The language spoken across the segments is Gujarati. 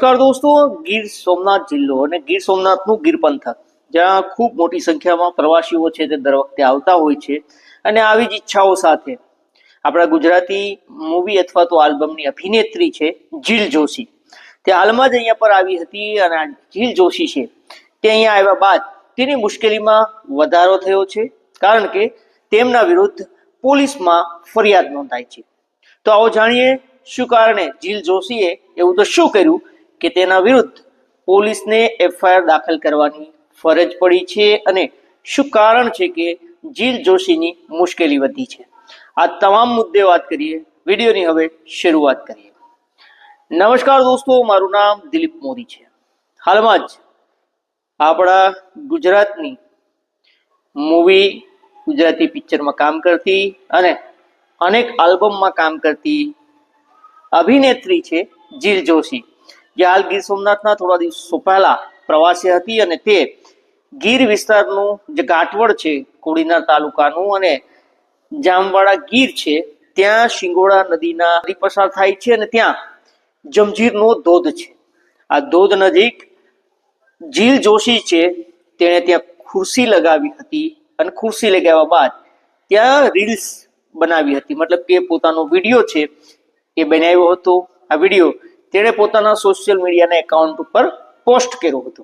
નમસ્કાર દોસ્તો, ગીર સોમનાથ જિલ્લો અને ગીર સોમનાથનું ગીર પંથક, જ્યાં ખૂબ મોટી સંખ્યામાં પ્રવાસીઓ છે તે દર વખતે આવતા હોય છે અને આવી જ ઈચ્છાઓ સાથે આપણા ગુજરાતી મૂવી અથવા તો આલ્બમની અભિનેત્રી છે જીલ જોશી. તે હાલમાં જ અહીંયા પર આવી હતી અને જીલ જોશી છે તે અહીંયા આવ્યા બાદ તેની મુશ્કેલીમાં વધારો થયો છે કારણ કે તેમના વિરુદ્ધ પોલીસમાં ફરિયાદ નોંધાઈ છે. તો આવો જાણીએ શું કારણે જીલ જોશીએ એવું તો શું કર્યું કે તેના વિરુદ્ધ પોલીસને એફઆઈઆર દાખલ કરવાની ફરજ પડી છે અને શું કારણ છે કે જીલ જોશીની મુશ્કેલી વધી છે? આ તમામ મુદ્દે વાત કરીએ, વિડીયોની હવે શરૂઆત કરીએ. નમસ્કાર દોસ્તો, મારું નામ દિલીપ મોદી છે. હાલમાં જ આપણા ગુજરાતની મૂવી ગુજરાતી પિક્ચરમાં કામ કરતી અને અનેક આલ્બમમાં કામ કરતી અભિનેત્રી છે જીલ જોશી. જે ગીર સોમનાથના થોડા દિવસો પહેલા પ્રવાસે હતી અને તે ગીર વિસ્તારનું જે ગાંઠવડ છે, કોડીનાર તાલુકાનું અને જામવાડા ગીર છે, ત્યાં શિંગોડા નદીના નદી પસાર થાય છે અને ત્યાં જમજીરનો ધોધ છે. આ ધોધ નજીક જીલ જોશી છે, તેણે ત્યાં ખુરશી લગાવી હતી અને ખુરશી લગાવ્યા બાદ ત્યાં રીલ્સ બનાવી હતી. મતલબ કે પોતાનો વીડિયો છે, એ બનાવ્યો હતો. આ વીડિયો તેણે પોતાના સોશિયલ મીડિયાના એકાઉન્ટ ઉપર પોસ્ટ કર્યો હતો.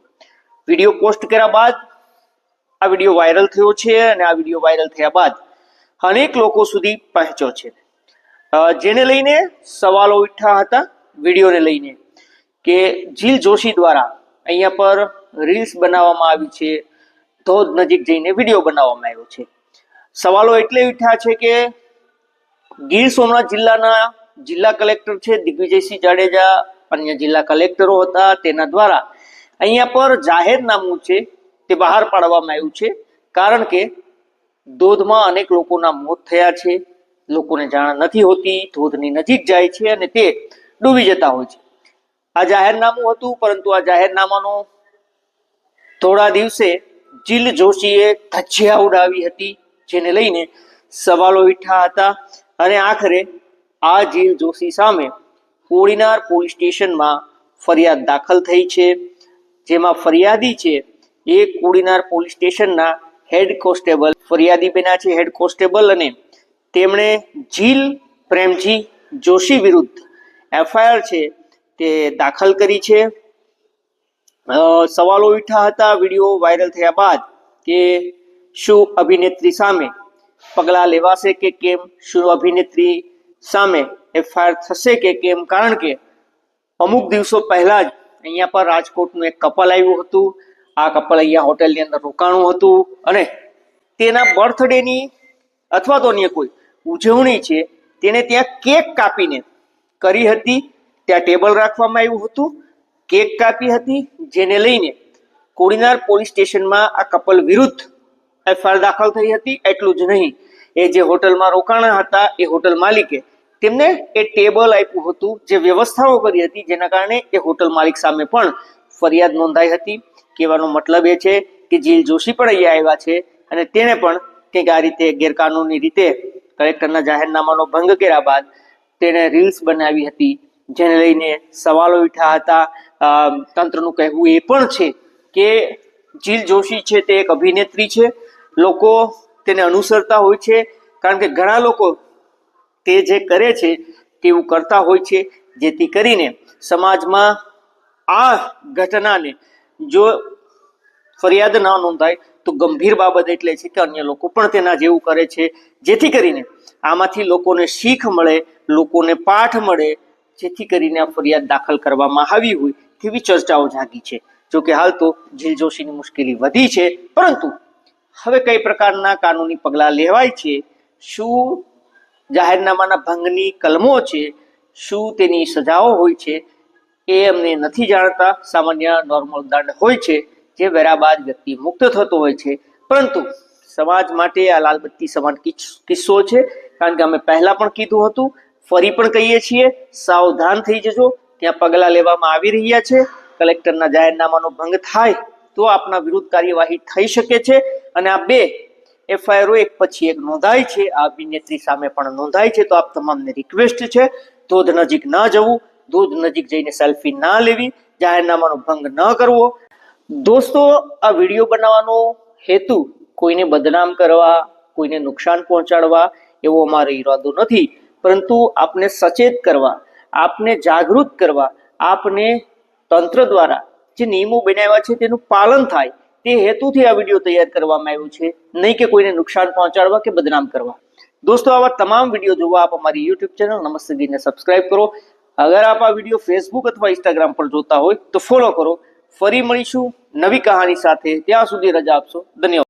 વીડિયો પોસ્ટ કર્યા બાદ આ વીડિયો વાયરલ થયો છે અને આ વીડિયો વાયરલ થયા બાદ અનેક લોકો સુધી પહોંચ્યો છે. જેને લઈને સવાલો ઉઠ્યા હતા વિડીયોને લઈને કે જીલ જોશી દ્વારા અહીંયા પર રીલ્સ બનાવવામાં આવી છે, ધોધ નજીક જઈને વીડિયો બનાવવામાં આવ્યો છે. સવાલો એટલે ઉઠ્યા છે કે ગીર સોમનાથ જિલ્લાના જિલ્લા કલેક્ટર છે, દિગ્વિજયસિંહ જાડેજા, અન્ય જિલ્લા કલેક્ટરો હતા તેના દ્વારા. અહીંયા પર જાહેરનામું છે, તે બહાર પાડવામાં આવ્યું છે, કારણ કે ધોધમાં અનેક લોકોના મોત થયા છે, લોકોને જાણ નથી હોતી, ધોધની નજીક જાય છે અને તે ડૂબી જતા હોય છે. આ જાહેરનામું હતું, પરંતુ આ જાહેરનામાનો થોડા દિવસે જીલ જોશીએ ધજિયા ઉડાવી હતી, જેને લઈને સવાલો વીઠા હતા. અને આખરે આ જીલ જોશી સામે કોડીનાર પોલીસ સ્ટેશનમાં ફરિયાદ દાખલ થઈ છે. જેમાં ફરિયાદી છે, એ કોડીનાર પોલીસ સ્ટેશનના હેડ કોન્સ્ટેબલ ફરિયાદી બેના છે, હેડ કોન્સ્ટેબલ અને તેમણે જીલ પ્રેમજી જોશી વિરુદ્ધ એફઆઈઆર છે તે દાખલ કરી છે. સવાલો ઉઠ્યા હતા, વીડિયો વાયરલ થયા બાદ કે શું અભિનેત્રી સામે પગલાં લેવાશે કે કેમ? શું અભિનેત્રી સામે એફઆઈઆર થશે કે કેમ? કારણ કે અમુક દિવસો પહેલા જ અહીંયા પર રાજકોટનું એક કપલ આવ્યું હતું. આ કપલ અહીંયા હોટેલની અંદર રોકાણું હતું. અને તેના બર્થડેની અથવા તો અન્ય કોઈ ઉજવણી છે, તેને ત્યાં કેક કાપીને કરી હતી. ત્યાં ટેબલ રાખવામાં આવ્યું હતું. કેક કાપી હતી, જેને લઈને કોડીનાર પોલીસ સ્ટેશનમાં આ કપલ વિરુદ્ધ એફઆઈઆર દાખલ થઈ હતી. એટલું જ નહીં. એ જે હોટલમાં રોકાણા હતા, એ હોટલ માલિકે તેમને એ ટેબલ આપ્યું હતું, જે વ્યવસ્થાઓ કરી હતી, જેના કારણે એ હોટલ માલિક સામે પણ ફરિયાદ નોંધાઈ હતી. કહેવાનો મતલબ એ છે કે જીલ જોશી પણ અહીંયા આવ્યા છે અને તેણે પણ કંઈક આ રીતે ગેરકાનૂની રીતે કલેક્ટરના જાહેરનામાનો ભંગ કર્યા બાદ તેણે રીલ્સ બનાવી હતી, જેને લઈને સવાલો ઉઠ્યા હતા. તંત્રનું કહેવું એ પણ છે કે જીલ જોશી છે તે એક અભિનેત્રી છે. લોકો તેને અનુસરતા હોય છે, કારણ કે ઘણા લોકો તે જે કરે છે તેવું કરતા હોય છે, જેથી કરીને સમાજમાં આ ઘટનાને જો ફરિયાદ ન નોંધાય, તો ગંભીર બાબત એટલે છે કે અન્ય લોકો પણ તેના જેવું કરે છે. જેથી કરીને આમાંથી લોકોને શીખ મળે, લોકોને પાઠ મળે, જેથી કરીને આ ફરિયાદ દાખલ કરવામાં આવી હોય તેવી ચર્ચાઓ જાગી છે. જો કે હાલ તો જીલ જોશીની મુશ્કેલી વધી છે, પરંતુ હવે કઈ પ્રકારના કાનૂની પગલાં લેવાય છે, શું જાહેરનામાના ભંગની કલમો છે, શું તેની સજાઓ હોય છે, એ અમને નથી જાણતા. સામાન્ય નોર્મલ દંડ હોય છે, જે વેરા બાદ વ્યક્તિ મુક્ત થતો હોય છે. પરંતુ સમાજ માટે આ લાલબત્તી સમાન કિસ- કિસ્સો છે. કારણ કે અમે પહેલા પણ કીધું હતું, ફરી પણ કહીએ છીએ, સાવધાન થઈ જજો. ત્યાં પગલાં લેવામાં આવી રહ્યા છે. કલેક્ટરના જાહેરનામાનો ભંગ થાય તો આપના વિરુદ્ધ કાર્યવાહી થઈ શકે છે. અને આ બે એફઆઈઆર એક પછી એક નોંધાય છે, આ અભિનેત્રી સામે પણ નોંધાય છે, તો આપ તમામને રિક્વેસ્ટ છે ધોધ નજીક ના જવું ધોધ નજીક જઈને સેલ્ફી ના લેવી, જાહેરનામાનો ભંગ ન કરવો. દોસ્તો, આ વીડિયો બનાવવાનો હેતુ કોઈને બદનામ કરવા, કોઈને નુકસાન પહોંચાડવા એવો અમારો ઈરાદો નથી, પરંતુ આપને સચેત કરવા, આપને જાગૃત કરવા, આપને તંત્ર દ્વારા જે નિયમો બનાવ્યા છે તેનું પાલન થાય. તે હેતુથી આ વીડિયો તૈયાર કરવામાં આવ્યો છે. નહીં કે કોઈને નુકસાન પહોંચાડવા કે બદનામ કરવા. દોસ્તો, આવા તમામ વીડિયો જોવા આપ અમારી યુટ્યુબ ચેનલ નમસ્તે ગીને સબસ્ક્રાઇબ કરો. અગર આપ આ વીડિયો ફેસબુક અથવા ઇન્સ્ટાગ્રામ પર જોતા હોય તો ફોલો કરો. ફરી મળીશું નવી કહાની સાથે. ત્યાં સુધી રજા આપશો. ધન્યવાદ.